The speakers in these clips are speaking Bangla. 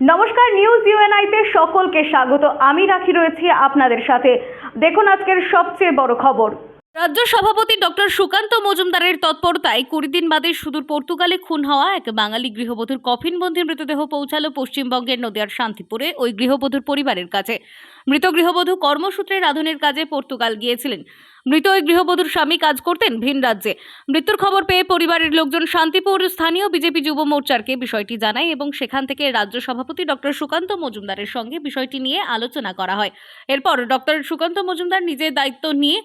নমস্কার নিউজ ইউএনআইতে সকলকে স্বাগত। আমি রাখি রয়েছি আপনাদের সাথে। দেখুন আজকের সবচেয়ে বড় খবর। রাজ্য সভাপতি ডক্টর সুকান্ত মজুমদারের তৎপরতায় কুড়ি দিন বাদে সুদূর পর্তুগালে খুন হওয়া এক বাঙালি গৃহবধূর কফিনবন্দি মৃতদেহ পৌঁছালো পশ্চিমবঙ্গের নদিয়ার শান্তিপুরে ওই গৃহবধূর পরিবারের কাছে। মৃত গৃহবধূ কর্মসূত্রে রাধুনের কাজে পর্তুগাল গিয়েছিলেন। মৃত ওই গৃহবধূর স্বামী কাজ করতেন ভিন রাজ্যে। মৃত্যুর খবর পেয়ে পরিবারের লোকজন শান্তিপুর স্থানীয় বিজেপি যুব মোর্চারকে বিষয়টি জানায় এবং সেখান থেকে রাজ্য সভাপতি ডক্টর সুকান্ত মজুমদারের সঙ্গে বিষয়টি নিয়ে আলোচনা করা হয়। এরপর ডক্টর সুকান্ত মজুমদার নিজের দায়িত্ব নিয়ে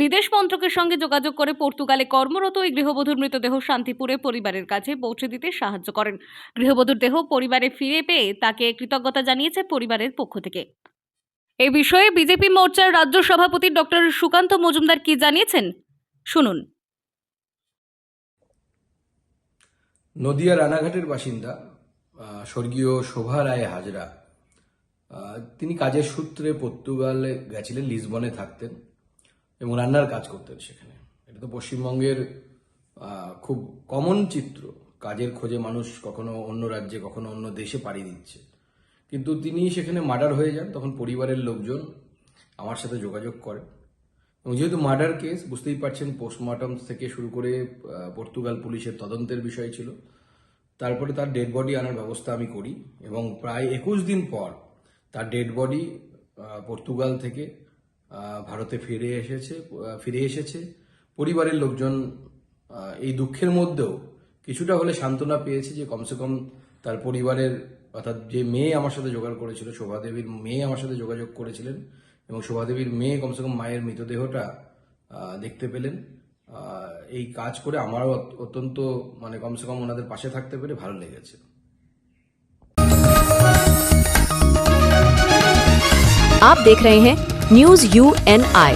বিদেশ মন্ত্রকের সঙ্গে যোগাযোগ করে পর্তুগালে কর্মরত ওই গৃহবধূর মৃতদেহ শান্তিপুরে পরিবারের কাছে পৌঁছে দিতে সাহায্য করেন। গৃহবধূর দেহ পরিবারে ফিরে পেয়ে তাকে কৃতজ্ঞতা জানিয়েছে পরিবারের পক্ষ থেকে। এই বিষয়ে বিজেপি মোর্চার রাজ্য সভাপতি ডক্টর সুকান্ত মজুমদার কি জানিয়েছেন? শুনুন। নদিয়া রানাঘাটের বাসিন্দা স্বর্গীয় শোভা রায় হাজরা তিনি কাজের সূত্রে পর্তুগালে গেছিলেন, লিসবনে থাকতেন এবং রান্নার কাজ করতেন সেখানে। এটা তো পশ্চিমবঙ্গের খুব কমন চিত্র। কাজের খোঁজে মানুষ কখনো অন্য রাজ্যে, কখনো অন্য দেশে পাড়ি দিচ্ছে। কিন্তু তিনি সেখানে মার্ডার হয়ে যান, তখন পরিবারের লোকজন আমার সাথে যোগাযোগ করেন এবং যেহেতু মার্ডার কেস বুঝতেই পারছেন পোস্টমর্টম থেকে শুরু করে পর্তুগাল পুলিশের তদন্তের বিষয় ছিল। তারপরে তার ডেড বডি আনার ব্যবস্থা আমি করি এবং প্রায় একুশ দিন পর তার ডেড বডি পর্তুগাল থেকে ভারতে ফিরে এসেছে ফিরে এসেছে। পরিবারের লোকজন এই দুঃখের মধ্যেও কিছুটা হলে সান্ত্বনা পেয়েছে যে কমসে কম তার পরিবারের অর্থাৎ যে মেয়ে আমার সাথে জোগাড় করেছিল শোভাদেবীর মেয়ে আমার সাথে যোগাযোগ করেছিলেন এবং শোভাদেবীর মেয়ে কমসে কম মায়ের মৃতদেহটা আহ, দেখতে পেলেন আহ, এই কাজ করে আমারও অত- অত্যন্ত মানে কমসে কম ওনাদের পাশে থাকতে পেরে ভালো লেগেছে आप देख रहे हैं news U N I